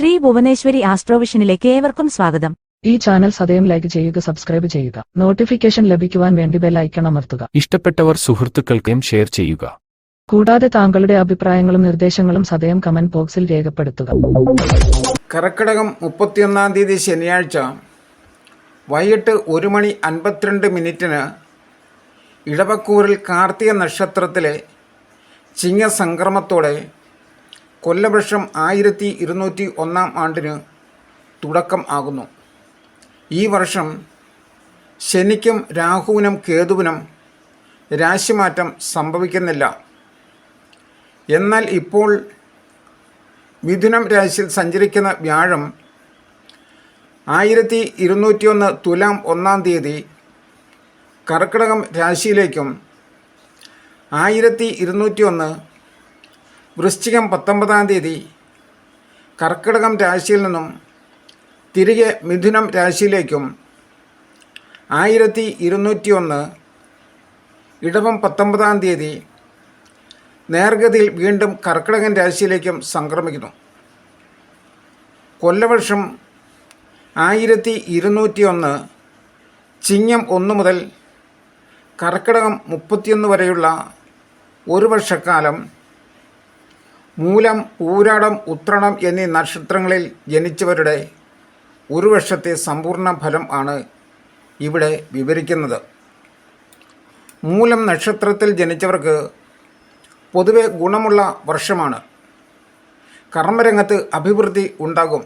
ശ്രീ ഭുവനേശ്വരി ആസ്ട്രോവിഷനിലേക്ക് ഏവർക്കും സ്വാഗതം. ഈ ചാനൽ സദയം ലൈക്ക് ചെയ്യുക സബ്സ്ക്രൈബ് ചെയ്യുക. നോട്ടിഫിക്കേഷൻ ലഭിക്കുവാൻ വേണ്ടി ബെൽ ഐക്കൺ അമർത്തുക. ഇഷ്ടപ്പെട്ടവർ സുഹൃത്തുക്കൾക്കും ഷെയർ ചെയ്യുക. കൂടാതെ താങ്കളുടെ അഭിപ്രായങ്ങളും നിർദ്ദേശങ്ങളും സദയം കമന്റ് ബോക്സിൽ രേഖപ്പെടുത്തുക. കർക്കിടകം മുപ്പത്തിയൊന്നാം തീയതി ശനിയാഴ്ച വൈകിട്ട് ഒരു മണി അൻപത്തിരണ്ട് മിനിറ്റിന് ഇടവക്കൂറിൽ കാർത്തിക നക്ഷത്രത്തിലെ ചിങ്ങസംക്രമത്തോടെ കൊല്ലവർഷം ആയിരത്തി ഇരുന്നൂറ്റി ഒന്നാം ആണ്ടിന് തുടക്കം ആകുന്നു. ഈ വർഷം ശനിക്കും രാഹുവിനും കേതുവിനും രാശിമാറ്റം സംഭവിക്കുന്നില്ല. എന്നാൽ ഇപ്പോൾ മിഥുനം രാശിയിൽ സഞ്ചരിക്കുന്ന വ്യാഴം ആയിരത്തി ഇരുന്നൂറ്റിയൊന്ന് തുലാം ഒന്നാം തീയതി കർക്കിടകം രാശിയിലേക്കും ആയിരത്തി ഇരുന്നൂറ്റിയൊന്ന് വൃശ്ചികം പത്തൊമ്പതാം തീയതി കർക്കിടകം രാശിയിൽ നിന്നും തിരികെ മിഥുനം രാശിയിലേക്കും ആയിരത്തി ഇരുന്നൂറ്റിയൊന്ന് ഇടവം പത്തൊമ്പതാം തീയതി നേർഗതിയിൽ വീണ്ടും കർക്കിടകൻ രാശിയിലേക്കും സംക്രമിക്കുന്നു. കൊല്ലവർഷം ആയിരത്തി ഇരുന്നൂറ്റി ഒന്ന് ചിങ്ങം ഒന്ന് മുതൽ കർക്കിടകം മുപ്പത്തിയൊന്ന് വരെയുള്ള ഒരു വർഷക്കാലം മൂലം ഊരാടം ഉത്രണം എന്നീ നക്ഷത്രങ്ങളിൽ ജനിച്ചവരുടെ ഒരു വർഷത്തെ സമ്പൂർണ ഫലം ആണ് ഇവിടെ വിവരിക്കുന്നത്. മൂലം നക്ഷത്രത്തിൽ ജനിച്ചവർക്ക് പൊതുവെ ഗുണമുള്ള വർഷമാണ്. കർമ്മരംഗത്ത് അഭിവൃദ്ധി ഉണ്ടാകും.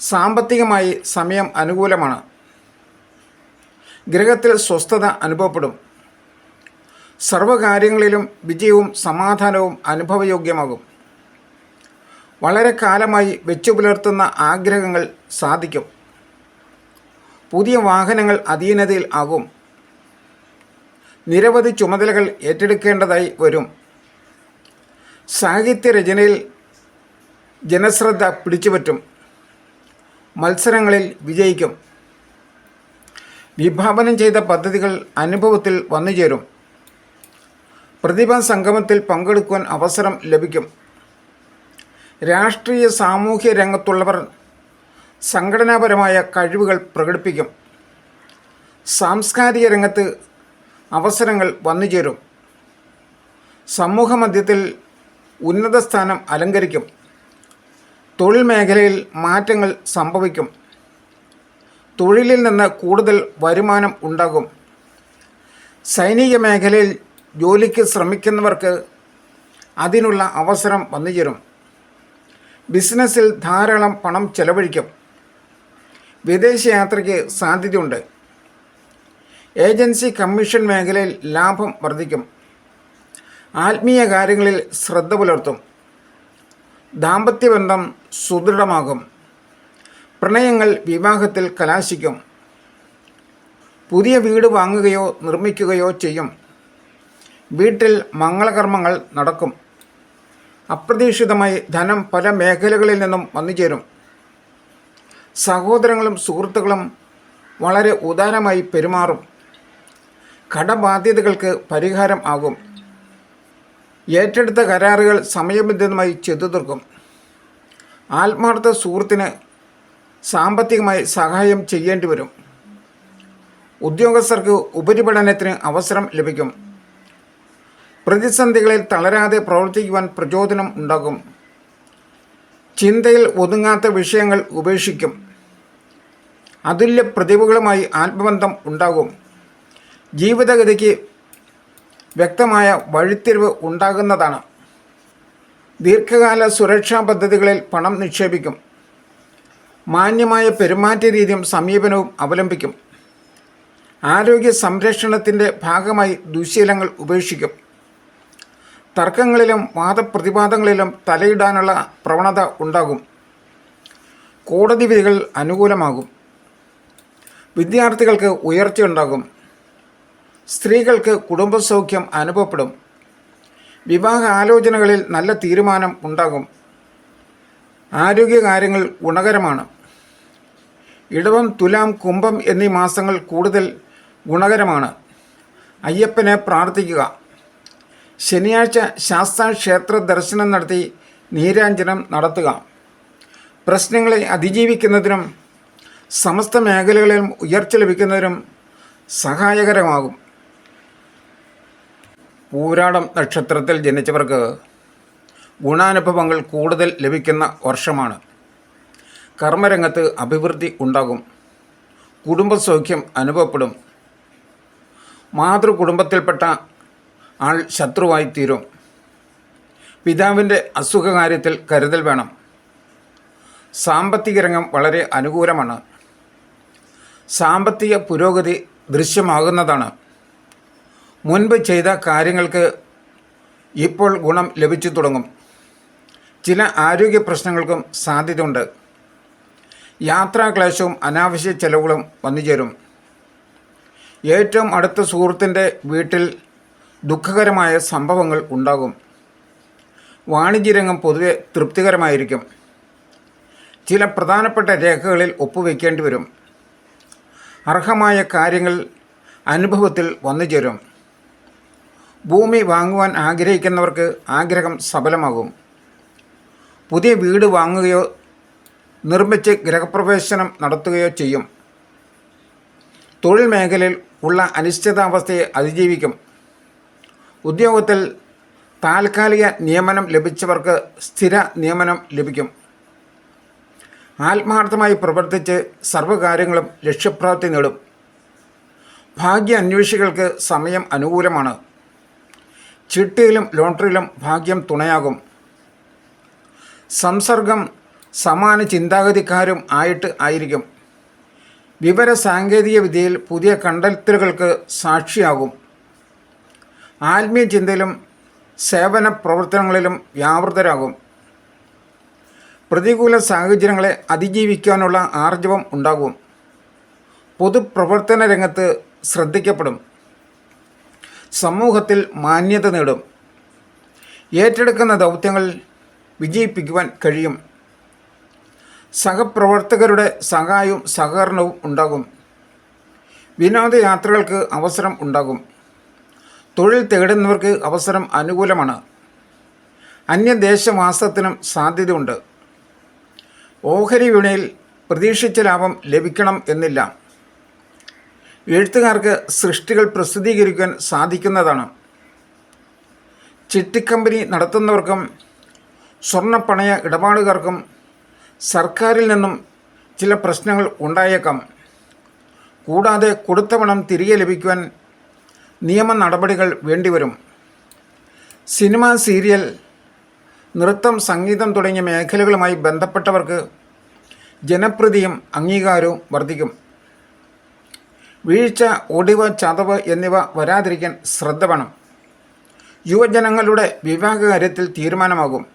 സാമ്പത്തികമായി സമയം അനുകൂലമാണ്. ഗ്രഹത്തിൽ സ്വസ്ഥത അനുഭവപ്പെടും. സർവകാര്യങ്ങളിലും വിജയവും സമാധാനവും അനുഭവയോഗ്യമാകും. വളരെ കാലമായി വെച്ചു പുലർത്തുന്ന ആഗ്രഹങ്ങൾ സാധിക്കും. പുതിയ വാഹനങ്ങൾ അധീനതയിൽ ആകും. നിരവധി ചുമതലകൾ ഏറ്റെടുക്കേണ്ടതായി വരും. സാഹിത്യരചനയിൽ ജനശ്രദ്ധ പിടിച്ചുപറ്റും. മത്സരങ്ങളിൽ വിജയിക്കും. വിഭാവനം ചെയ്ത പദ്ധതികൾ അനുഭവത്തിൽ വന്നുചേരും. പ്രതിഭാ സംഗമത്തിൽ പങ്കെടുക്കുവാൻ അവസരം ലഭിക്കും. രാഷ്ട്രീയ സാമൂഹ്യ രംഗത്തുള്ളവർ സംഘടനാപരമായ കഴിവുകൾ പ്രകടിപ്പിക്കും. സാംസ്കാരിക രംഗത്ത് അവസരങ്ങൾ വന്നുചേരും. സമൂഹമധ്യത്തിൽ ഉന്നത സ്ഥാനം അലങ്കരിക്കും. തൊഴിൽ മേഖലയിൽ മാറ്റങ്ങൾ സംഭവിക്കും. തൊഴിലിൽ നിന്ന് കൂടുതൽ വരുമാനം ഉണ്ടാകും. സൈനിക മേഖലയിൽ ജോലിക്ക് ശ്രമിക്കുന്നവർക്ക് അതിനുള്ള അവസരം വന്നു ചേരും ബിസിനസ്സിൽ ധാരാളം പണം ചെലവഴിക്കും. വിദേശയാത്രയ്ക്ക് സാധ്യതയുണ്ട്. ഏജൻസി കമ്മീഷൻ മേഖലയിൽ ലാഭം വർദ്ധിക്കും. ആത്മീയ കാര്യങ്ങളിൽ ശ്രദ്ധ പുലർത്തും. ദാമ്പത്യബന്ധം സുദൃഢമാകും. പ്രണയങ്ങൾ വിവാഹത്തിൽ കലാശിക്കും. പുതിയ വീട് വാങ്ങുകയോ നിർമ്മിക്കുകയോ ചെയ്യും. വീട്ടിൽ മംഗളകർമ്മങ്ങൾ നടക്കും. അപ്രതീക്ഷിതമായി ധനം പല മേഖലകളിൽ നിന്നും വന്നു ചേരും സഹോദരങ്ങളും സുഹൃത്തുക്കളും വളരെ ഉദാരമായി പെരുമാറും. കടബാധ്യതകൾക്ക് പരിഹാരം ആകും. ഏറ്റെടുത്ത കരാറുകൾ സമയബന്ധിതമായി ചെയ്തു തീർക്കും. ആത്മാർത്ഥ സുഹൃത്തിന് സാമ്പത്തികമായി സഹായം ചെയ്യേണ്ടി വരും ഉദ്യോഗസ്ഥർക്ക് ഉപരിപഠനത്തിന് അവസരം ലഭിക്കും. പ്രതിസന്ധികളിൽ തളരാതെ പ്രവർത്തിക്കുവാൻ പ്രചോദനം ഉണ്ടാകും. ചിന്തയിൽ ഒതുങ്ങാത്ത വിഷയങ്ങൾ ഉപേക്ഷിക്കും. അതുല്യ പ്രതിഭകളുമായി ആത്മബന്ധം ഉണ്ടാകും. ജീവിതഗതിക്ക് വ്യക്തമായ വഴിത്തിരിവ് ഉണ്ടാകുന്നതാണ്. ദീർഘകാല സുരക്ഷാ പദ്ധതികളിൽ പണം നിക്ഷേപിക്കും. മാന്യമായ പെരുമാറ്റ രീതിയും സമീപനവും അവലംബിക്കും. ആരോഗ്യ സംരക്ഷണത്തിന്റെ ഭാഗമായി ദുശീലങ്ങൾ ഉപേക്ഷിക്കും. തർക്കങ്ങളിലും വാദപ്രതിവാദങ്ങളിലും തലയിടാനുള്ള പ്രവണത ഉണ്ടാകും. കോടതി വിധികൾ അനുകൂലമാകും. വിദ്യാർത്ഥികൾക്ക് ഉയർച്ചയുണ്ടാകും സ്ത്രീകൾക്ക് കുടുംബസൗഖ്യം അനുഭവപ്പെടും. വിവാഹ ആലോചനകളിൽ നല്ല തീരുമാനം ഉണ്ടാകും. ആരോഗ്യകാര്യങ്ങൾ ഗുണകരമാണ്. ഇടവം തുലാം കുംഭം എന്നീ മാസങ്ങൾ കൂടുതൽ ഗുണകരമാണ്. അയ്യപ്പനെ പ്രാർത്ഥിക്കുക. ശനിയാഴ്ച ശാസ്ത്ര ക്ഷേത്ര ദർശനം നടത്തി നീരാഞ്ജനം നടത്തുക. പ്രശ്നങ്ങളെ അതിജീവിക്കുന്നതിനും സമസ്ത മേഖലകളിലും ഉയർച്ച ലഭിക്കുന്നതിനും സഹായകരമാകും. പൂരാടം നക്ഷത്രത്തിൽ ജനിച്ചവർക്ക് ഗുണാനുഭവങ്ങൾ കൂടുതൽ ലഭിക്കുന്ന വർഷമാണ്. കർമ്മരംഗത്ത് അഭിവൃദ്ധി ഉണ്ടാകും. കുടുംബസൗഖ്യം അനുഭവപ്പെടും. മാതൃകുടുംബത്തിൽപ്പെട്ട ആൾ ശത്രുവായി തീരും പിതാവിന്റെ അസുഖകാര്യത്തിൽ കരുതൽ വേണം. സാമ്പത്തിക രംഗം വളരെ അനുകൂലമാണ്. സാമ്പത്തിക പുരോഗതി ദൃശ്യമാകുന്നതാണ്. മുൻപ് ചെയ്ത കാര്യങ്ങൾക്ക് ഇപ്പോൾ ഗുണം ലഭിച്ചു തുടങ്ങും. ചില ആരോഗ്യ പ്രശ്നങ്ങൾക്കും സാധ്യതയുണ്ട്. യാത്രാക്ലേശവും അനാവശ്യ ചെലവുകളും വന്നുചേരും. ഏറ്റവും അടുത്ത സുഹൃത്തിന്റെ വീട്ടിൽ ദുഃഖകരമായ സംഭവങ്ങൾ ഉണ്ടാകും. വാണിജ്യരംഗം പൊതുവെ തൃപ്തികരമായിരിക്കും. ചില പ്രധാനപ്പെട്ട രേഖകളിൽ ഒപ്പുവെക്കേണ്ടി വരും. അർഹമായ കാര്യങ്ങൾ അനുഭവത്തിൽ വന്നു ചേരും. ഭൂമി വാങ്ങുവാൻ ആഗ്രഹിക്കുന്നവർക്ക് ആഗ്രഹം സഫലമാകും. പുതിയ വീട് വാങ്ങുകയോ നിർമ്മിച്ച് ഗൃഹപ്രവേശനം നടത്തുകയോ ചെയ്യും. തൊഴിൽ മേഖലയിൽ ഉള്ള അനിശ്ചിതാവസ്ഥയെ അതിജീവിക്കും. ഉദ്യോഗത്തിൽ താൽക്കാലിക നിയമനം ലഭിച്ചവർക്ക് സ്ഥിര നിയമനം ലഭിക്കും. ആത്മാർത്ഥമായി പ്രവർത്തിച്ച് സർവകാര്യങ്ങളും ലക്ഷ്യപ്രാപ്തി നേടും. ഭാഗ്യ അന്വേഷികൾക്ക് സമയം അനുകൂലമാണ്. ചിട്ടിയിലും ലോട്ടറിയിലും ഭാഗ്യം തുണയാകും. സംസർഗം സമാന ചിന്താഗതിക്കാരും ആയിട്ട് ആയിരിക്കും. വിവര സാങ്കേതിക വിദ്യയിൽ പുതിയ കണ്ടെത്തലുകൾക്ക് സാക്ഷിയാകും. ആത്മീയ ചിന്തയിലും സേവന പ്രവർത്തനങ്ങളിലും വ്യാപൃതരാകും. പ്രതികൂല സാഹചര്യങ്ങളെ അതിജീവിക്കാനുള്ള ആർജവം ഉണ്ടാകും. പൊതുപ്രവർത്തന രംഗത്ത് ശ്രദ്ധിക്കപ്പെടും. സമൂഹത്തിൽ മാന്യത നേടും. ഏറ്റെടുക്കുന്ന ദൗത്യങ്ങൾ വിജയിപ്പിക്കുവാൻ കഴിയും. സഹപ്രവർത്തകരുടെ സഹായവും സഹകരണവും ഉണ്ടാകും. വിനോദയാത്രകൾക്ക് അവസരം ഉണ്ടാകും. തൊഴിൽ തേടുന്നവർക്ക് അവസരം അനുകൂലമാണ്. അന്യദേശവാസത്തിനും സാധ്യതയുണ്ട്. ഓഹരി വിപണിയിൽ പ്രതീക്ഷിച്ച ലാഭം ലഭിക്കണം എന്നില്ല. എഴുത്തുകാർക്ക് സൃഷ്ടികൾ പ്രസിദ്ധീകരിക്കാൻ സാധിക്കുന്നതാണ്. ചിട്ടിക്കമ്പനി നടത്തുന്നവർക്കും സ്വർണപ്പണയ ഇടപാടുകാർക്കും സർക്കാരിൽ നിന്നും ചില പ്രശ്നങ്ങൾ ഉണ്ടായേക്കാം. കൂടാതെ കൊടുത്ത പണം തിരികെ ലഭിക്കുവാൻ നിയമ നടപടികൾ വേണ്ടിവരും. സിനിമ സീരിയൽ നൃത്തം സംഗീതം തുടങ്ങിയ മേഖലകളുമായി ബന്ധപ്പെട്ടവർക്ക് ജനപ്രീതിയും അംഗീകാരവും വർദ്ധിക്കും. വീഴ്ച ഒടിവ് ചതവ് എന്നിവ വരാതിരിക്കാൻ ശ്രദ്ധ വേണം. യുവജനങ്ങളുടെ വിവാഹകാര്യത്തിൽ തീരുമാനമാകും.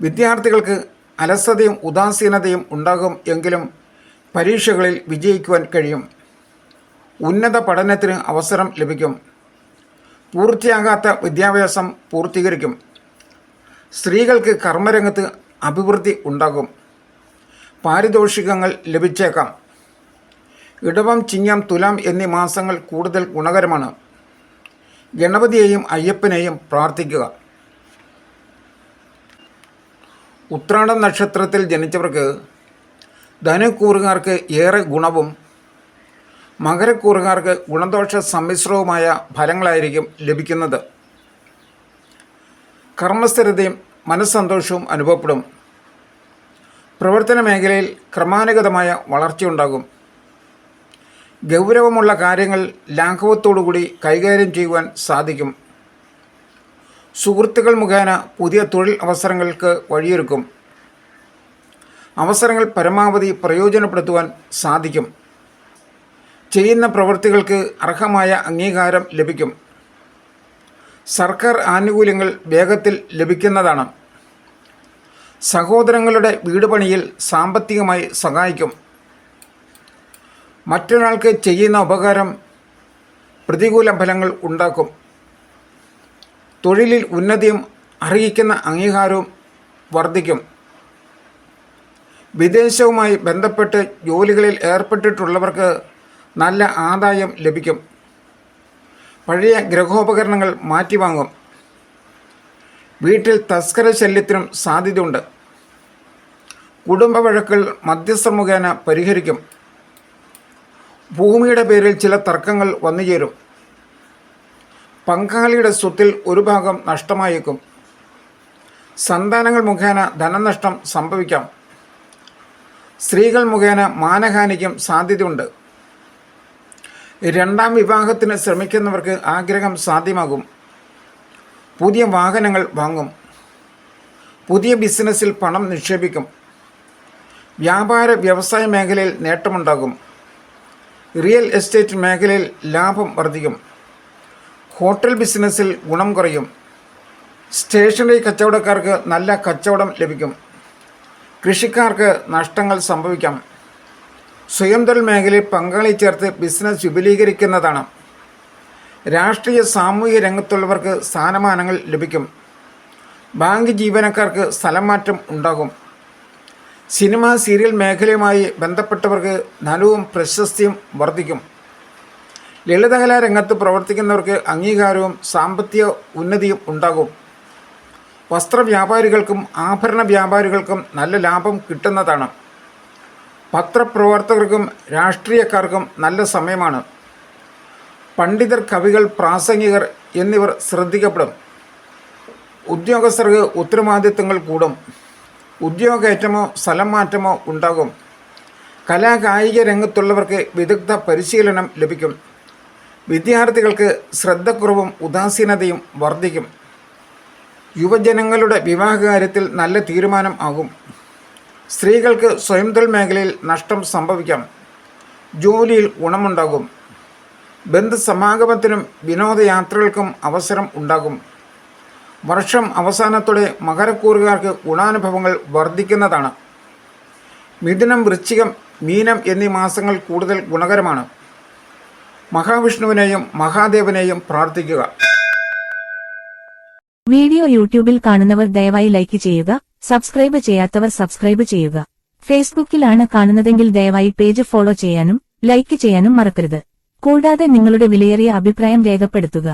വിദ്യാർത്ഥികൾക്ക് അലസതയും ഉദാസീനതയും ഉണ്ടാകും എങ്കിലും പരീക്ഷകളിൽ വിജയിക്കുവാൻ കഴിയും. ഉന്നത പഠനത്തിന് അവസരം ലഭിക്കും. പൂർത്തിയാകാത്ത വിദ്യാഭ്യാസം പൂർത്തീകരിക്കും. സ്ത്രീകൾക്ക് കർമ്മരംഗത്ത് അഭിവൃദ്ധി ഉണ്ടാകും. പാരിതോഷികങ്ങൾ ലഭിച്ചേക്കാം. ഇടവം ചിങ്ങം തുലാം എന്നീ മാസങ്ങൾ കൂടുതൽ ഗുണകരമാണ്. ഗണപതിയെയും അയ്യപ്പനെയും പ്രാർത്ഥിക്കുക. ഉത്രാടം നക്ഷത്രത്തിൽ ജനിച്ചവർക്ക് ധനുക്കൂറുകാർക്ക് ഏറെ ഗുണവും മകരക്കൂറുകാർക്ക് ഗുണദോഷ സമ്മിശ്രവുമായ ഫലങ്ങളായിരിക്കും ലഭിക്കുന്നത്. കർമ്മസ്ഥിരതയും മനസ്സന്തോഷവും അനുഭവപ്പെടും. പ്രവർത്തന മേഖലയിൽ ക്രമാനുഗതമായ വളർച്ചയുണ്ടാകും. ഗൗരവമുള്ള കാര്യങ്ങൾ ലാഘവത്തോടുകൂടി കൈകാര്യം ചെയ്യുവാൻ സാധിക്കും. സുഹൃത്തുക്കൾ മുഖേന പുതിയ തൊഴിൽ അവസരങ്ങൾക്ക് വഴിയൊരുക്കും. അവസരങ്ങൾ പരമാവധി പ്രയോജനപ്പെടുത്തുവാൻ സാധിക്കും. ചെയ്യുന്ന പ്രവൃത്തികൾക്ക് അർഹമായ അംഗീകാരം ലഭിക്കും. സർക്കാർ ആനുകൂല്യങ്ങൾ വേഗത്തിൽ ലഭിക്കുന്നതാണ്. സഹോദരങ്ങളുടെ വീട് പണിയിൽ സാമ്പത്തികമായി സഹായിക്കും. മറ്റൊരാൾക്ക് ചെയ്യുന്ന ഉപകാരം പ്രതികൂല ഫലങ്ങൾ ഉണ്ടാക്കും. തൊഴിലിൽ ഉന്നതിയും അർഹിക്കുന്ന അംഗീകാരവും വർദ്ധിക്കും. വിദേശവുമായി ബന്ധപ്പെട്ട് ജോലികളിൽ ഏർപ്പെട്ടിട്ടുള്ളവർക്ക് നല്ല ആദായം ലഭിക്കും. പഴയ ഗൃഹോപകരണങ്ങൾ മാറ്റിവാങ്ങും. വീട്ടിൽ തസ്കര ശല്യത്തിനും സാധ്യതയുണ്ട്. കുടുംബ വഴക്കുകൾ മധ്യസ്ഥ മുഖേന പരിഹരിക്കും. ഭൂമിയുടെ പേരിൽ ചില തർക്കങ്ങൾ വന്നുചേരും പങ്കാളിയുടെ സ്വത്തിൽ ഒരു ഭാഗം നഷ്ടമായേക്കും. സന്താനങ്ങൾ മുഖേന ധനനഷ്ടം സംഭവിക്കാം. സ്ത്രീകൾ മുഖേന മാനഹാനിക്കും സാധ്യതയുണ്ട്. രണ്ടാം വിവാഹത്തിന് ശ്രമിക്കുന്നവർക്ക് ആഗ്രഹം സാധ്യമാകും. പുതിയ വാഹനങ്ങൾ വാങ്ങും. പുതിയ ബിസിനസ്സിൽ പണം നിക്ഷേപിക്കും. വ്യാപാര വ്യവസായ മേഖലയിൽ നേട്ടമുണ്ടാകും. റിയൽ എസ്റ്റേറ്റ് മേഖലയിൽ ലാഭം വർദ്ധിക്കും. ഹോട്ടൽ ബിസിനസ്സിൽ ഗുണം കുറയും. സ്റ്റേഷനറി കച്ചവടക്കാർക്ക് നല്ല കച്ചവടം ലഭിക്കും. കൃഷിക്കാർക്ക് നഷ്ടങ്ങൾ സംഭവിക്കാം. സ്വയം തൊഴിൽ മേഖലയിൽ പങ്കാളി ചേർത്ത് ബിസിനസ് വിപുലീകരിക്കുന്നതാണ്. രാഷ്ട്രീയ സാമൂഹിക രംഗത്തുള്ളവർക്ക് സ്ഥാനമാനങ്ങൾ ലഭിക്കും. ബാങ്ക് ജീവനക്കാർക്ക് സ്ഥലം മാറ്റം ഉണ്ടാകും. സിനിമ സീരിയൽ മേഖലയുമായി ബന്ധപ്പെട്ടവർക്ക് ധനവും പ്രശസ്തിയും വർദ്ധിക്കും. ലളിതകലാ രംഗത്ത് പ്രവർത്തിക്കുന്നവർക്ക് അംഗീകാരവും സാമ്പത്തിക ഉന്നതിയും ഉണ്ടാകും. വസ്ത്രവ്യാപാരികൾക്കും ആഭരണ വ്യാപാരികൾക്കും നല്ല ലാഭം കിട്ടുന്നതാണ്. പത്രപ്രവർത്തകർക്കും രാഷ്ട്രീയക്കാർക്കും നല്ല സമയമാണ്. പണ്ഡിതർ കവികൾ പ്രാസംഗികർ എന്നിവർ ശ്രദ്ധിക്കപ്പെടും. ഉദ്യോഗസ്ഥർക്ക് ഉത്തരവാദിത്തങ്ങൾ കൂടും. ഉദ്യോഗേറ്റമോ സ്ഥലം മാറ്റമോ ഉണ്ടാകും. കലാകായിക രംഗത്തുള്ളവർക്ക് വിദഗ്ധ പരിശീലനം ലഭിക്കും. വിദ്യാർത്ഥികൾക്ക് ശ്രദ്ധക്കുറവും ഉദാസീനതയും വർദ്ധിക്കും. യുവജനങ്ങളുടെ വിവാഹകാര്യത്തിൽ നല്ല തീരുമാനം ആകും. സ്ത്രീകൾക്ക് സ്വയം തൊഴിൽ മേഖലയിൽ നഷ്ടം സംഭവിക്കാം. ജോലിയിൽ ഗുണമുണ്ടാകും. ബന്ധുസമാഗമത്തിനും വിനോദയാത്രകൾക്കും അവസരം ഉണ്ടാകും. വർഷം അവസാനത്തോടെ മകരക്കൂറുകാർക്ക് ഗുണാനുഭവങ്ങൾ വർദ്ധിക്കുന്നതാണ്. മിഥുനം വൃശ്ചികം മീനം എന്നീ മാസങ്ങൾ കൂടുതൽ ഗുണകരമാണ്. മഹാവിഷ്ണുവിനെയും മഹാദേവനെയും പ്രാർത്ഥിക്കുക. വീഡിയോ യൂട്യൂബിൽ കാണുന്നവർ ദയവായി ലൈക്ക് ചെയ്യുക. സബ്സ്ക്രൈബ് ചെയ്യാത്തവർ സബ്സ്ക്രൈബ് ചെയ്യുക. ഫേസ്ബുക്കിലാണ് കാണുന്നതെങ്കിൽ ദയവായി പേജ് ഫോളോ ചെയ്യാനും ലൈക്ക് ചെയ്യാനും മറക്കരുത്. കൂടാതെ നിങ്ങളുടെ വിലയേറിയ അഭിപ്രായം രേഖപ്പെടുത്തുക.